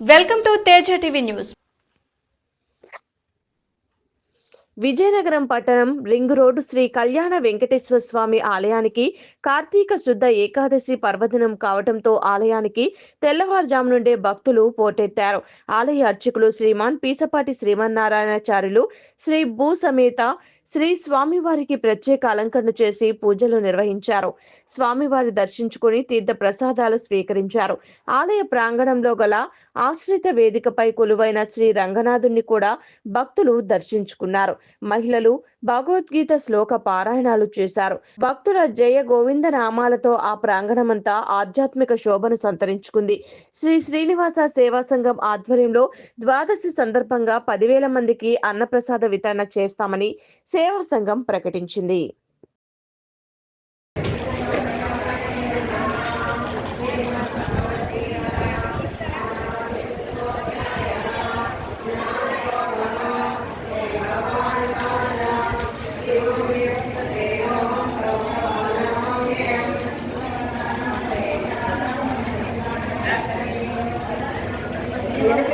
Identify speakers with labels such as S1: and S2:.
S1: Welcome to Teja TV news.
S2: Vizianagaram పట్టణం ring road Shri కళ్యాణ వెంకటేశ్వర స్వామి ఆలయానికి కార్తీక శుద్ధ ఏకాదశి పర్వదినం కావడంతో ఆలయానికి తెల్లవారుజాము నుండే భక్తులు పోటెత్తారు. ఆలయ అర్చకులు శ్రీమాన్ పీసపాటి శ్రీమన్నారాయణాచార్యులు శ్రీ భూ సమేత శ్రీ స్వామివారికి ప్రత్యేక అలంకరణ చేసి పూజలు నిర్వహించారు. స్వామివారి దర్శించుకుని తీర్థ ప్రసాదాలు స్వీకరించారు. ఆలయ ప్రాంగణంలో గల ఆశ్రిత వేదికపై కొలువైన శ్రీ రంగనాథుణ్ణి కూడా భక్తులు దర్శించుకున్నారు. మహిళలు భగవద్గీత శ్లోక పారాయణాలు చేశారు. భక్తుల జయ గోవింద నామాలతో ఆ ప్రాంగణమంతా ఆధ్యాత్మిక శోభను సంతరించుకుంది. శ్రీ శ్రీనివాస సేవా సంఘం ఆధ్వర్యంలో ద్వాదశి సందర్భంగా పదివేల మందికి అన్నప్రసాద వితరణ చేస్తామని సేవా సంఘం ప్రకటించింది.
S3: వినిపించట్లేదమ్మా